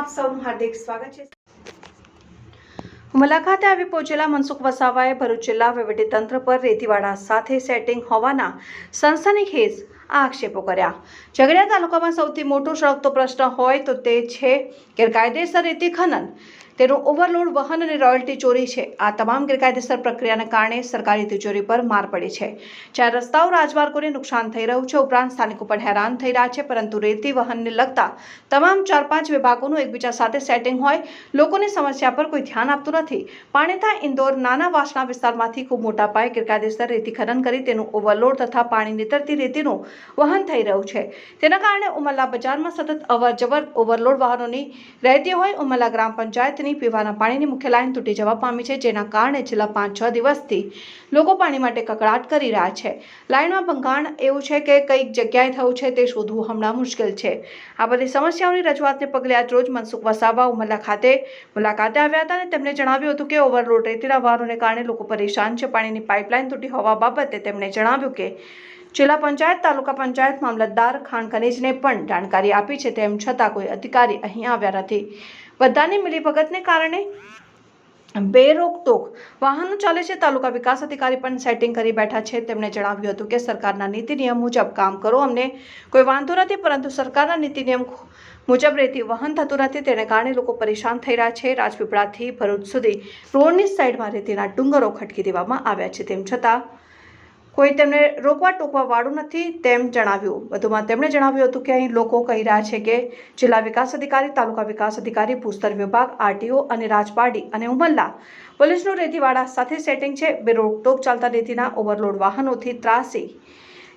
આપ સૌનું હાર્દિક સ્વાગત છે. મુલાકાતે આવી પહોંચેલા મનસુખ વસાવાએ ભરૂચ જિલ્લા વહીવટીતંત્ર પર રેતીવાડા સાથે સેટિંગ હોવાના સનસનીખેજ આક્ષેપો કર્યા. ઝઘડિયા તાલુકામાં સૌથી મોટો સળગતો પ્રશ્ન હોય તો તે છે ગેરકાયદેસર રેતી ખનન તેનું ઓવરલોડ વહન અને રોયલ્ટી ચોરી છે. આ તમામ ગેરકાયદેસર પ્રક્રિયાને કારણે સરકારી તિજોરી પર માર પડી છે. જ્યાં રસ્તાઓ રાજમાર્ગોને નુકસાન થઈ રહ્યું છે. ઉપરાંત સ્થાનિકો પણ હેરાન થઈ રહ્યા છે, પરંતુ રેતી વહનને લગતા તમામ ચાર પાંચ વિભાગોનું એકબીજા સાથે સેટિંગ હોય, લોકોની સમસ્યા પર કોઈ ધ્યાન આપતું નથી. પાણીતા ઇન્દોર નાના વાસણા વિસ્તારમાંથી ખૂબ મોટા પાયે ગેરકાયદેસર રેતી ખનન કરી તેનું ઓવરલોડ તથા પાણી નીતરતી રેતીનું વહન થઈ રહ્યું છે. તેના કારણે ઉમરલા બજારમાં સતત અવર જવર ઓવરલોડ વાહનોની રહેતી હોય ઉમરલા ગ્રામ પંચાયતની પીવાના પાણીની મુખ્ય લાઇન તૂટી જવા પામી છે, જેના કારણે છેલ્લા પાંચ, છ દિવસથી લોકો પાણી માટે કકડાટ કરી રહ્યા છે. લાઇનમાં ભંગાણ એવું છે કે કંઈક જગ્યાએ થયું છે તે શોધવું હમણાં મુશ્કેલ છે. આ બધી સમસ્યાઓની રજૂઆતને પગલે આજ રોજ મનસુખ વસાવા ઉમરલા ખાતે મુલાકાતે આવ્યા હતા અને તેમણે જણાવ્યું હતું કે ઓવરલોડ રેતીના વાહનોને કારણે લોકો પરેશાન છે. પાણીની પાઇપલાઇન તૂટી હોવા બાબતે તેમણે જણાવ્યું કે જિલ્લા પંચાયત, તાલુકા પંચાયત, મામલતદાર ખાણ ખનીજને પણ જાણકારી આપી છે, તેમ છતાં કોઈ અધિકારી અહીં આવ્યા નથી. બધાની મિલીભગતને કારણે બે રોકટોક વાહનો ચાલે છે, તાલુકા વિકાસ અધિકારી પણ સેટિંગ કરી બેઠા છે. તેમણે જણાવ્યું હતું કે સરકારના નીતિ નિયમ મુજબ કામ કરો, અમને કોઈ વાંધો નથી, પરંતુ સરકારના નીતિ નિયમ મુજબ રહેતી વહન થતું નથી. તેને કારણે લોકો પરેશાન થઈ રહ્યા છે. રાજપીપળાથી ભરૂચ સુધી રોડની સાઈડમાં રેતીના ડુંગરો ખટકી દેવામાં આવ્યા છે. તેમ છતાં કોઈ તેમને રોકવા ટોકવા વાળું નથી તેમ જણાવ્યું. વધુમાં તેમણે જણાવ્યું હતું કે અહીં લોકો કહી રહ્યા છે કે જિલ્લા વિકાસ અધિકારી, તાલુકા વિકાસ અધિકારી, ભૂસ્તર વિભાગ, આરટીઓ અને રાજપારડી અને ઉમલ્લા પોલીસનું રેતીવાડા સાથે સેટિંગ છે. બે રોકટોક ચાલતા રેતીના ઓવરલોડ વાહનોથી ત્રાસી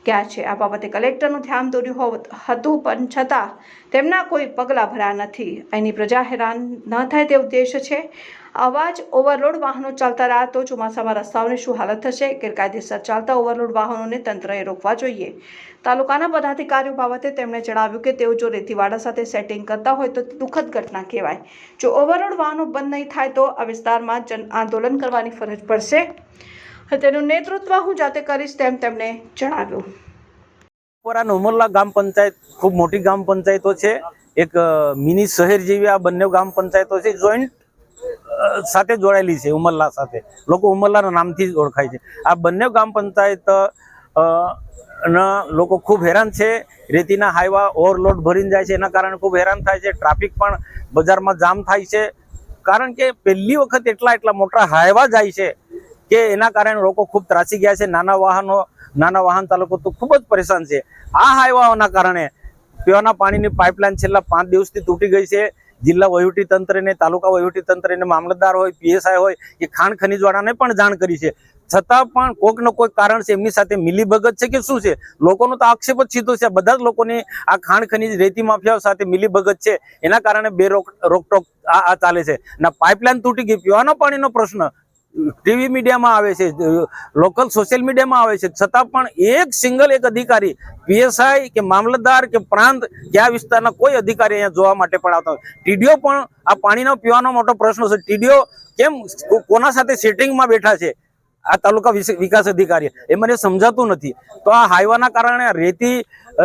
ગયા છે. આ બાબતે કલેક્ટરનું ધ્યાન દોર્યું હોવ- હતું, પણ છતાં તેમના કોઈ પગલાં ભર્યા નથી. અહીંની પ્રજા હેરાન ન થાય તે ઉદ્દેશ છે. આવા જ ઓવરલોડ વાહનો ચાલતા રહ્યા તો ચોમાસામાં રસ્તાઓની શું હાલત થશે? ગેરકાયદેસર ચાલતા ઓવરલોડ વાહનોને તંત્રએ રોકવા જોઈએ. તાલુકાના પદાધિકારીઓ બાબતે તેમણે જણાવ્યું કે તેઓ જો રેતીવાડા સાથે સેટિંગ કરતા હોય તો દુઃખદ ઘટના કહેવાય. જો ઓવરલોડ વાહનો બંધ નહીં થાય તો આ વિસ્તારમાં જન આંદોલન કરવાની ફરજ પડશે. તેનું નેતૃત્વ હું જાતે કરીશ તેમ તેમણે જણાવ્યું. પોરા ઉમરલા ગ્રામ પંચાયત ખૂબ મોટી ગામ પંચાયતો છે. એક મિની શહેર જેવી આ બંને ગામ પંચાયતો છે. જોઈન્ટ સાથે જોડાયેલી છે ઉમરલા સાથે. લોકો ઉમરલાના નામથી જ ઓળખાય છે. આ બંને ગ્રામ પંચાયત ના, લોકો ખૂબ હેરાન છે. રેતીના હાઈવા ઓવરલોડ ભરીને જાય છે, એના કારણે ખૂબ હેરાન થાય છે. ટ્રાફિક પણ બજારમાં જામ થાય છે. કારણ કે પહેલી વખત એટલા એટલા મોટા હાઈવા જાય છે કે એના કારણે લોકો ખૂબ ત્રાસી ગયા છે. નાના વાહનો, નાના વાહન ચાલકો તો ખૂબ જ પરેશાન છે. આ હાઈવાઓના કારણે પીવાના પાણીની પાઇપલાઇન છેલ્લા પાંચ દિવસથી તૂટી ગઈ છે. જિલ્લા વહીવટી તંત્રને, તાલુકા વહીવટી તંત્રને, મામલતદાર હોય, પીએસઆઈ હોય કે ખાણ ખનીજવાળાને પણ જાણ કરી છે. છતાં પણ કોઈક ને કોઈક કારણ છે, એમની સાથે મિલીભગત છે કે શું છે? લોકોનો તો આક્ષેપ જ સીધો છે. બધા જ લોકોની આ ખાણ ખનીજ રેતી માફિયાઓ સાથે મિલીભગત છે. એના કારણે બે રોક રોકટોક આ ચાલે છે. ના, પાઇપલાઇન તૂટી ગઈ. પીવાના પાણીનો પ્રશ્ન. ટીવી મીડિયામાં આવે છે, લોકલ સોશિયલ મીડિયામાં આવે છે. છતાં પણ એક સિંગલ એક અધિકારી, પીએસઆઈ કે મામલતદાર કે પ્રાંત કે આ વિસ્તારના કોઈ અધિકારી અહીંયા જોવા માટે પણ આવતા ટીડીઓ પણ આ પાણીનો પીવાનો મોટો પ્રશ્ન છે. ટીડીઓ કેમ કોના સાથે સેટિંગમાં બેઠા છે? આ તાલુકા વિકાસ અધિકારી. એ મને સમજાતું નથી. તો આ હાઈવાના કારણે રેતી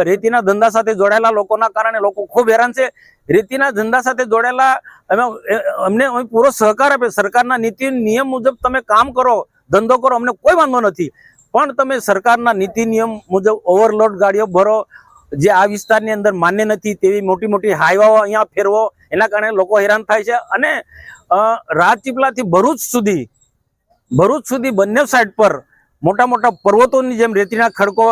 રેતીના ધંધા સાથે જોડાયેલા લોકોના કારણે લોકો ખૂબ હેરાન છે. રેતીના ધંધા સાથે જોડાયેલા અમે અમને અમે પૂરો સહકાર આપે. સરકારના નીતિ, નિયમ મુજબ તમે કામ કરો, ધંધો કરો, અમને કોઈ વાંધો નથી. પણ તમે સરકારના નીતિ, નિયમ મુજબ ઓવરલોડ ગાડીઓ ભરો, જે આ વિસ્તારની અંદર માન્ય નથી તેવી મોટી મોટી હાઈવાઓ અહીંયા ફેરવો, એના કારણે લોકો હેરાન થાય છે. અને રાજપીપલાથી ભરૂચ સુધી ભરૂચ સુધી બંને સાઈડ પર મોટા મોટા પર્વતોની જેમ રેતીના ખડકો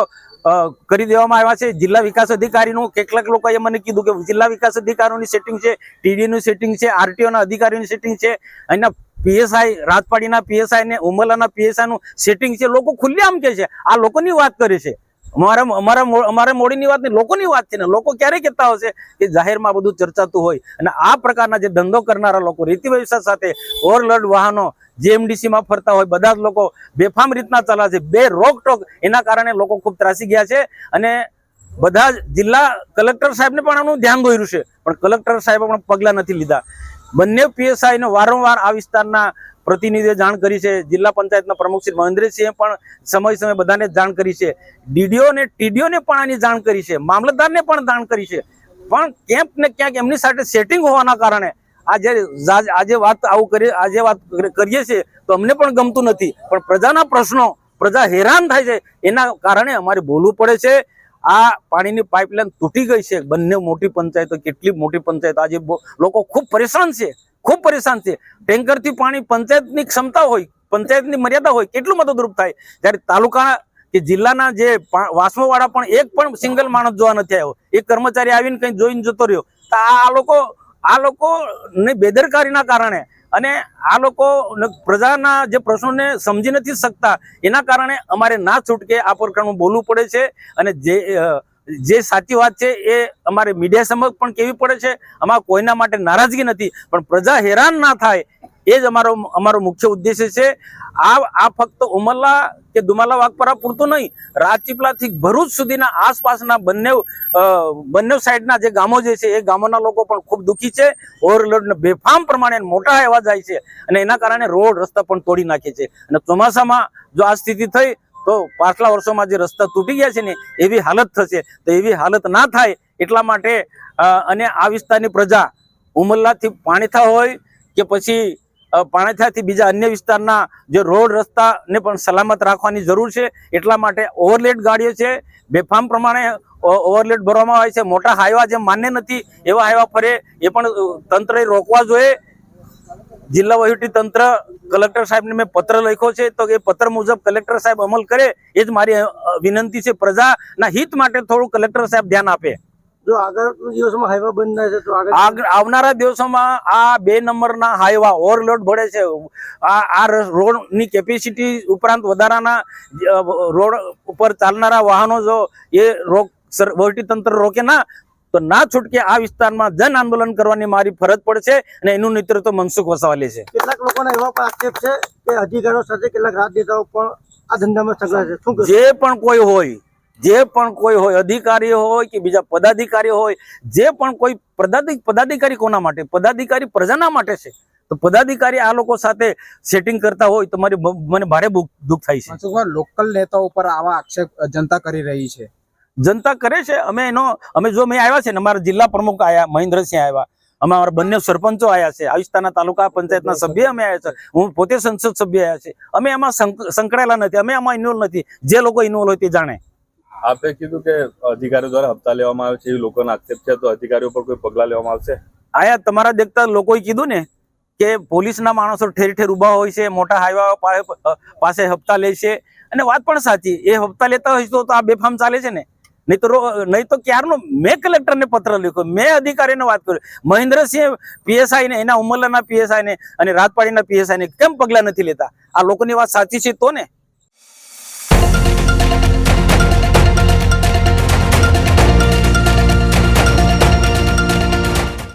કરી દેવામાં આવ્યા છે. જિલ્લા વિકાસ અધિકારીનું કેટલાક લોકોએ મને કીધું કે જિલ્લા વિકાસ અધિકારીઓની સેટિંગ છે, ટીડીનું સેટિંગ છે, આરટીઓના અધિકારીઓની સેટિંગ છે. અહીંના પીએસઆઈ, રાજપાડીના પીએસઆઈ ને ઉમરલાના પીએસઆઈનું સેટિંગ છે. લોકો ખુલ્લેઆમ કે છે. આ લોકોની વાત કરે છે. અમારા અમારા અમારા મોડીની વાત નહીં લોકોની વાત છે ને લોકો ક્યારે કહેતા હશે કે જાહેરમાં બધું ચર્ચાતું હોય? અને આ પ્રકારના જે ધંધો કરનારા લોકો, રીતિ વ્યવસાય સાથે ઓવરલોડ વાહનો JMDC માં ફરતા હોય, બધા જ લોકો બેફામ રીતના ચાલે છે. બે રોકટોક એના કારણે લોકો ખૂબ ત્રાસી ગયા છે અને બધા જ જિલ્લા કલેક્ટર સાહેબને પણ આનું ધ્યાન દોર્યું છે. પણ કલેક્ટર સાહેબે પણ પગલાં નથી લીધા. બંને પીએસઆઈ ને વારંવાર આ વિસ્તારના પ્રતિનિધિએ જાણ કરી છે. જિલ્લા પંચાયતના પ્રમુખ શ્રી મહેન્દ્રસિંહે પણ સમય સમય બધાને જાણ કરી છે. ડીડીઓ ને ટીડીઓને પણ આની જાણ કરી છે. મામલતદારને પણ જાણ કરી છે. પણ ક્યાંક ને ક્યાંક એમની સાથે સેટિંગ હોવાના કારણે આજે આજે વાત આવું કરી આજે વાત કરીએ છીએ, તો અમને પણ ગમતું નથી. પણ પ્રજાના પ્રશ્નો, પ્રજા હેરાન થાય છે, એના કારણે અમારે બોલવું પડે છે. આ પાણીની પાઇપલાઇન તૂટી ગઈ છે. બંને મોટી પંચાયતો, કેટલી મોટી પંચાયત, આજે લોકો ખૂબ પરેશાન છે, ખૂબ પરેશાન છે. ટેન્કરથી પાણી પંચાયતની ક્ષમતા હોય, પંચાયતની મર્યાદા હોય, કેટલું મદદરૂપ થાય? જ્યારે તાલુકા કે જિલ્લાના જે વાસમોવાળા પણ એક પણ સિંગલ માણસ જોવા નથી આવ્યો. એક કર્મચારી આવીને કંઈ જોઈને જતો રહ્યો. તો આ લોકો આ લોકોની બેદરકારીના કારણે અને આ લોકો પ્રજાના જે પ્રશ્નોને સમજી નથી શકતા, એના કારણે અમારે ના છૂટકે આ પ્રકારનું બોલવું પડે છે અને જે જે સાચી વાત છે એ અમારે મીડિયા સમક્ષ પણ કેવી પડે છે અમારા કોઈના માટે નારાજગી નથી, પણ પ્રજા હેરાન ના થાય એ જ અમારો અમારો મુખ્ય ઉદ્દેશ્ય છે. આ આ ફક્ત ઉમરલા કે દુમાલા વાઘપરા પૂરતું નહીં રાજપીપલાથી ભરૂચ સુધીના આસપાસના બંને બંને સાઈડના જે ગામો જે છે, એ ગામોના લોકો પણ ખૂબ દુઃખી છે. ઓવરલોડને બેફામ પ્રમાણે મોટા એવા જાય છે અને એના કારણે રોડ રસ્તા પણ તોડી નાખે છે. અને ચોમાસામાં જો આ સ્થિતિ થઈ તો પાછલા વર્ષોમાં જે રસ્તા તૂટી ગયા છે ને, એવી હાલત થશે. તો એવી હાલત ના થાય એટલા માટે અને આ વિસ્તારની પ્રજા ઉમરલાથી પાણીથા હોય કે પછી પાણીથાથી બીજા અન્ય વિસ્તારના જે રોડ રસ્તાને પણ સલામત રાખવાની જરૂર છે. એટલા માટે ઓવરલેડ ગાડીઓ છે. બેફામ પ્રમાણે ઓવરલેડ ભરવામાં આવે છે. મોટા હાઈવા જેમ માન્ય નથી એવા હાઈવા ફરે. એ પણ તંત્રએ રોકવા જોઈએ. જિલ્લા વહીવટી તંત્ર કલેક્ટર સાહેબને મેં પત્ર લખ્યો છે. તો એ પત્ર મુજબ કલેક્ટર સાહેબ અમલ કરે એ જ મારી વિનંતી છે પ્રજાના હિત માટે થોડું કલેક્ટર સાહેબ ધ્યાન આપે. જો આગળ દિવસમાં હાઈવા બંધ છે તો આગળ આવનારા દિવસોમાં આ બે નંબરના હાઈવા ઓવરલોડ ભળે છે. આ આ રોડની કેપેસિટી ઉપરાંત વધારાના રોડ ઉપર ચાલનારા વાહનો જો એ રોક વહીવટી તંત્ર રોકે ના તો ના છૂટકે આ વિસ્તારમાં જન આંદોલન કરવાની મારી ફરજ પડશે અને એનું નેતૃત્વ મનસુખ વસાવા લે છે. કેટલાક લોકોના એવા પણ આક્ષેપ છે કે અધિકારીઓ સાથે કેટલાક રાજનેતાઓ પણ આ ધંધામાં સંકળાય છે. જે પણ કોઈ હોય જે પણ કોઈ હોય અધિકારી હોય કે બીજા પદાધિકારી હોય જે પણ કોઈ પદાધિકારી કોના માટે? પદાધિકારી પ્રજાના માટે છે. તો પદાધિકારી આ લોકો સાથે સેટિંગ કરતા હોય તો મારી મને ભારે દુઃખ થાય છે. લોકલ નેતાઓ પર આવા આક્ષેપ જનતા કરી રહી છે. જનતા કરે છે. અમે એનો અમે જો મેં આવ્યા છે ને અમારા જિલ્લા પ્રમુખ આવ્યા મહેન્દ્રસિંહ આવ્યા અમારા બંને સરપંચો આવ્યા છે. આ તાલુકા પંચાયતના સભ્ય અમે આવ્યા છે. હું પોતે સંસદ સભ્ય આવ્યા છે. અમે એમાં સંકળાયેલા નથી. અમે આમાં ઇન્વોલ્વ નથી. જે લોકો ઇન્વોલ્વ હોય તે જાણે. આપે કીધું કે અધિકારીઓ દ્વારા હપ્તા લેવામાં આવે છે. એવી લોકોનો આક્ષેપ છે. તો અધિકારીઓ પર કોઈ પગલા લેવામાં આવશે? આયા તમારા દેખતા લોકોએ કીધું ને કે પોલીસના માણસો ઠેર ઠેર ઊભા હોય છે મોટા હાઈવા પાસે હપ્તા લે છે. અને વાત પણ સાચી. એ હપ્તા લેતા હોય તો આ બેફામ ચાલે છે ને. નહીં તો નહીં તો ક્યારનો? મેં કલેક્ટરને પત્ર લખ્યો. મેં અધિકારીને વાત કરી. મહેન્દ્રસિંહ પીએસઆઈ ને એના ઉમરલાના પીએસઆઈ ને અને રાજપાડીના પીએસઆઈ ને કેમ પગલા નથી લેતા? આ લોકોની વાત સાચી છે તો ને?